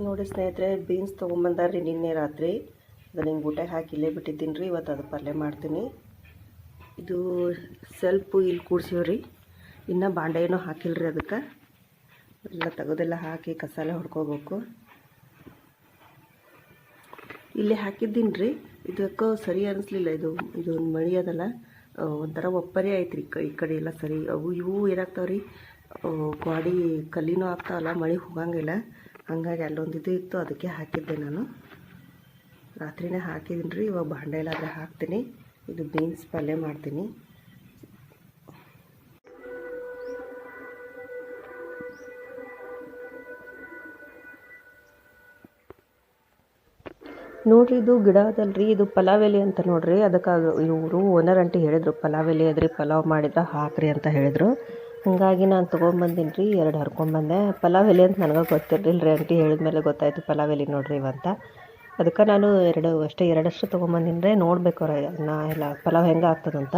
ನೋಡಿ ಸ್ನೇಹಿತರೆ ಬೀನ್ಸ್ ತೊಗೊಂಬಂದಾರ್ರಿ ನಿನ್ನೆ ರಾತ್ರಿ. ಅದನ್ನ ಹಿಂಗೆ ಊಟ ಹಾಕಿ ಇಲ್ಲೇ ಬಿಟ್ಟಿದ್ದೀನಿ ರೀ, ಇವತ್ತು ಅದು ಪಲ್ಯ ಮಾಡ್ತೀನಿ. ಇದು ಸ್ವಲ್ಪ ಇಲ್ಲಿ ಕೂಡ್ಸೀವ್ರಿ. ಇನ್ನೂ ಬಾಂಡೆ ಏನೋ ಹಾಕಿಲ್ರಿ ಅದಕ್ಕೆ. ಎಲ್ಲ ತೆಗೆದೆಲ್ಲ ಹಾಕಿ ಕಸಾಲೆ ಹೊಡ್ಕೋಬೇಕು. ಇಲ್ಲಿ ಹಾಕಿದ್ದೀನಿ ರೀ. ಇದಕ್ಕೆ ಸರಿ ಅನಿಸ್ಲಿಲ್ಲ, ಇದು ಇದು ಒಂದು ಮಳಿ ಅದಲ್ಲ. ಒಂಥರ ಒಪ್ಪರಿ ಐತ್ರಿ ಈ ಈ ಕಡೆ ಎಲ್ಲ ಸರಿ. ಅವು ಇವು ಏನಾಗ್ತಾವ ರೀ ಗಾಡಿ ಕಲ್ಲಿನೂ ಆಗ್ತಾವಲ್ಲ, ಮಳೆ ಹೋಗಂಗಿಲ್ಲ. ಹಂಗಾಗಿ ಅಲ್ಲೊಂದು ಇದು ಇತ್ತು, ಅದಕ್ಕೆ ಹಾಕಿದ್ದೆ ನಾನು. ರಾತ್ರಿನೇ ಹಾಕಿದ್ದೀನಿ ರೀ ಇವಾಗ ಬಾಂಡೆ ಎಲ್ಲಾದ್ರೆ ಹಾಕ್ತೀನಿ. ಇದು ಬೀನ್ಸ್ ಪಲ್ಯ ಮಾಡ್ತೀನಿ. ನೋಡ್ರಿ, ಇದು ಗಿಡ ಅದಲ್ರಿ ಇದು ಪಲಾವ್ ಎಲೆ ಅಂತ ನೋಡ್ರಿ. ಅದಕ್ಕೆ ಇವರು ಓನರ್ ಅಂಟಿ ಹೇಳಿದ್ರು ಪಲಾವ್ ಎಲೆ ಅದ್ರಿ ಪಲಾವ್ ಮಾಡಿದ್ರೆ ಹಾಕ್ರಿ ಅಂತ ಹೇಳಿದ್ರು. ಹಾಗಾಗಿ ನಾನು ತೊಗೊಂಬಂದೀನಿ ರೀ ಎರಡು ಹರ್ಕೊಂಬಂದೆ ಪಲಾವ್ ಎಲೆ ಅಂತ ನನಗೆ ಗೊತ್ತಿರಲಿಲ್ಲ ರೀ ಅಂಟಿ ಹೇಳಿದ್ಮೇಲೆ ಗೊತ್ತಾಯಿತು ಪಲಾವ್ ಎಲೆ ನೋಡ್ರಿ ಇವಂತ. ಅದಕ್ಕೆ ನಾನು ಎರಡು, ಅಷ್ಟೇ ಎರಡಷ್ಟು ತೊಗೊಂಬಂದಿನಿ ರೀ ನೋಡ್ಬೇಕು ಅವ್ರ ನಾ ಎಲ್ಲ, ಪಲಾವ್ ಹೆಂಗೆ ಆಗ್ತದಂತ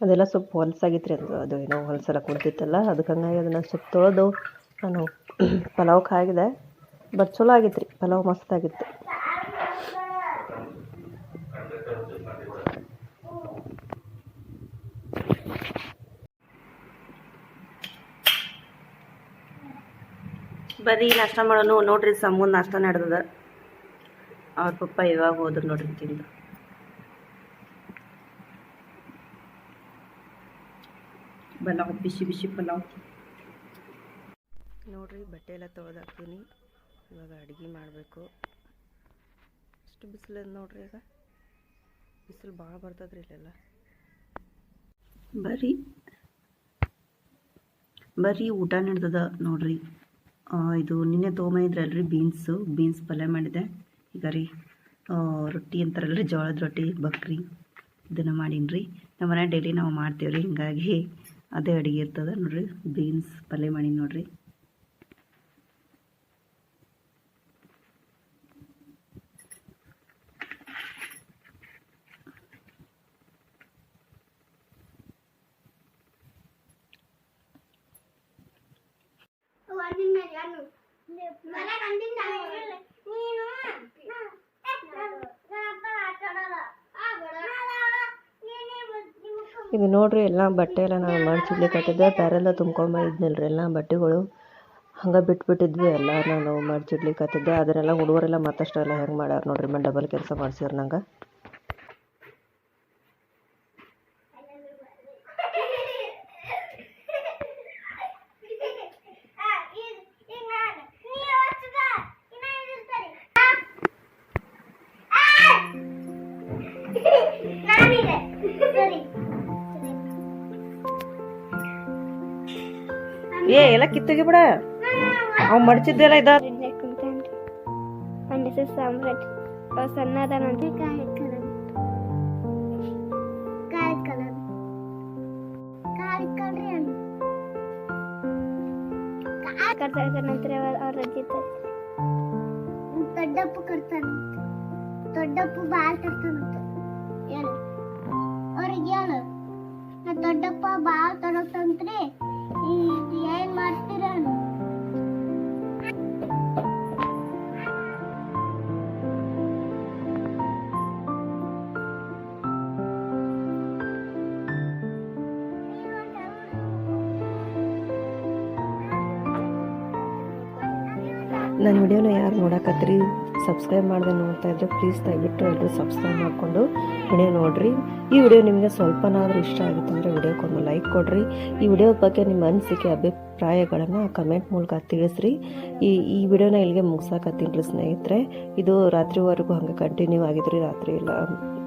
ಅದೆಲ್ಲ ಸ್ವಲ್ಪ ಹೊಲಸಾಗಿತ್ತು ರೀ ಅದು ಅದು ಏನೋ ಹೊಲಸೆಲ್ಲ ಕುಡ್ತಿತ್ತಲ್ಲ ಅದಕ್ಕೆ ಹಂಗಾಗಿ ಅದನ್ನು ಸ್ವಲ್ಪ ತೊಳೆದು ನಾನು ಪಲಾವ್ಗೆ ಹಾಕಿದೆ. ಬಟ್ ಚಲೋ ಆಗಿತ್ತು ರೀ ಪಲಾವ್ ಮಸ್ತಾಗಿತ್ತು ಬರ್ರಿ ನಾಷ್ಟ ಮಾಡೋನು ನೋಡ್ರಿ ಸಮೂಹ ನಾಷ್ಟ ನಡೆದದ. ಅವ್ರ ಪಪ್ಪ ಇವಾಗ ಹೋದ್ರು ನೋಡ್ರಿ ತಿಂದು. ಪಲಾವ್ ಬಿಸಿ ಬಿಸಿ ಪಲಾವ್. ನೋಡ್ರಿ ಬಟ್ಟೆ ಎಲ್ಲ ತೊಳೆದಾಕ್ತೀನಿ. ಇವಾಗ ಅಡುಗೆ ಮಾಡಬೇಕು. ಅಷ್ಟು ಬಿಸಿಲು ನೋಡ್ರಿ ಈಗ. ಬಿಸಿಲು ಭಾಳ ಬರ್ತದ್ರಿ ಇಲ್ಲೆಲ್ಲ. ಬರೀ ಬರೀ ಊಟ ನಡೆದದ ನೋಡ್ರಿ. ಇದು ನಿನ್ನೆ ತೊಗೊಂಬಂದಿದ್ರಲ್ರಿ ಬೀನ್ಸು ಬೀನ್ಸ್ ಪಲ್ಯ ಮಾಡಿದೆ ಈಗ ರೀ ರೊಟ್ಟಿ ಅಂತಾರಲ್ರಿ ಜೋಳದ ರೊಟ್ಟಿ, ಬಕ್ರಿ, ಇದನ್ನು ಮಾಡೀನಿ ನಮ್ಮ ಮನೆ ಡೈಲಿ ನಾವು ಮಾಡ್ತೀವಿ ರೀ ಹಿಂಗಾಗಿ ಅದೇ ಅಡುಗೆ ಇರ್ತದೆ ನೋಡಿರಿ ಬೀನ್ಸ್ ಪಲ್ಯ ಮಾಡೀನಿ ನೋಡ್ರಿ. ಇದು ನೋಡ್ರಿ, ಎಲ್ಲ ಬಟ್ಟೆ ಎಲ್ಲ ನಾನು ಮಡ್ಚಿಡ್ಲಿಕ್ಕೆ ಬ್ಯಾರೆಲ್ಲ ತುಂಬ್ಕೊಂಬಂದಿದ್ನಲ್ರಿ ಎಲ್ಲ ಬಟ್ಟೆಗಳು. ಹಂಗೆ ಬಿಟ್ಬಿಟ್ಟಿದ್ವಿ, ಎಲ್ಲ ನಾನು ಮಡ್ಚಿಡ್ಲಿಕ್ಕೆ ಅದನ್ನೆಲ್ಲ ಹುಡುಗರೆಲ್ಲ ಮತ್ತಷ್ಟೆಲ್ಲ ಹೆಂಗೆ ಮಾಡ್ಯಾರ ನೋಡ್ರಿ ಮೇಲೆ ಡಬಲ್ ಕೆಲಸ ಮಾಡ್ಸಿರ್ ನಂಗೆ. ಏ ಎಲ್ಲ ಕಿತ್ತೋಗಿ ಬಿಡ. ಅವ್ ಮಡಚಿದ್ದೆಲ್ಲ ಇದ And this is Samrat. Oh, ಸಣ್ಣದ ನೋಡಿ ಕಾಯಿ ಕಲರ್ ಕಾಯಿ ಕಲರ್ ಕಾಯಿ ಕಲರ್ ಕಟ್ತಾ ಇದ್ದಾರೆ ನಂತರ ಅವ್ರ ಅಜ್ಜಿ ದೊಡ್ಡಪ್ಪ ಕಟ್ತಾನ ದೊಡ್ಡಪ್ಪ ಬಾಳ್ ತರ್ತಾನಂತ ಹೇಳು. ಅವ್ರಿಗೆ ನಾ ದೊಡ್ಡಪ್ಪ ಬಾಳ್ ಮಾಡ್ತೀರ ನನ್ನ ವಿಡಿಯೋನ ಯಾರು ನೋಡಕತ್ರಿ ಸಬ್ಸ್ಕ್ರೈಬ್ ಮಾಡದೆ ನೋಡ್ತಾ ಇದ್ರೆ ಪ್ಲೀಸ್ ದಯವಿಟ್ಟು ಎಲ್ಲರೂ ಸಬ್ಸ್ಕ್ರೈಬ್ ಮಾಡಿಕೊಂಡು ವಿಡಿಯೋ ನೋಡಿರಿ. ಈ ವಿಡಿಯೋ ನಿಮಗೆ ಸ್ವಲ್ಪನಾದರೂ ಇಷ್ಟ ಆಗಿತ್ತು ಅಂದರೆ ವಿಡಿಯೋಕ್ಕೊಂದು ಲೈಕ್ ಕೊಡಿರಿ. ಈ ವಿಡಿಯೋ ಬಗ್ಗೆ ನಿಮ್ಮ ಅನಿಸಿಕೆ, ಅಭಿಪ್ರಾಯಗಳನ್ನು ಕಮೆಂಟ್ ಮೂಲಕ ತಿಳಿಸ್ರಿ. ಈ ಈ ವಿಡಿಯೋನ ಇಲ್ಲಿಗೆ ಮುಗ್ಸಾಕತ್ತೀನಿ ಸ್ನೇಹಿತರೆ. ಇದು ರಾತ್ರಿವರೆಗೂ ಹಂಗೆ ಕಂಟಿನ್ಯೂ ಆಗಿದ್ರಿ. ರಾತ್ರಿ ಎಲ್ಲ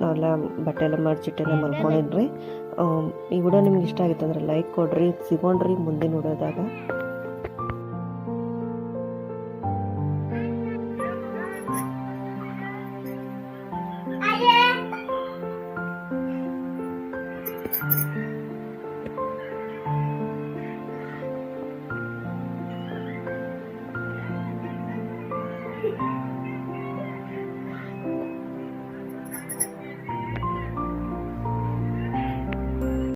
ನಾವೆಲ್ಲ ಬಟ್ಟೆ ಎಲ್ಲ ಮಡ್ಚಿಟ್ಟೆಲ್ಲ ಮಲ್ಕೊಂಡಿನ್ರಿ. ಈ ವಿಡಿಯೋ ನಿಮ್ಗೆ ಇಷ್ಟ ಆಗಿತ್ತು ಅಂದರೆ ಲೈಕ್ ಕೊಡ್ರಿ. ಸಿಗೋಣ್ರಿ ಮುಂದಿನ ವಿಡಿಯೋದಾಗ you.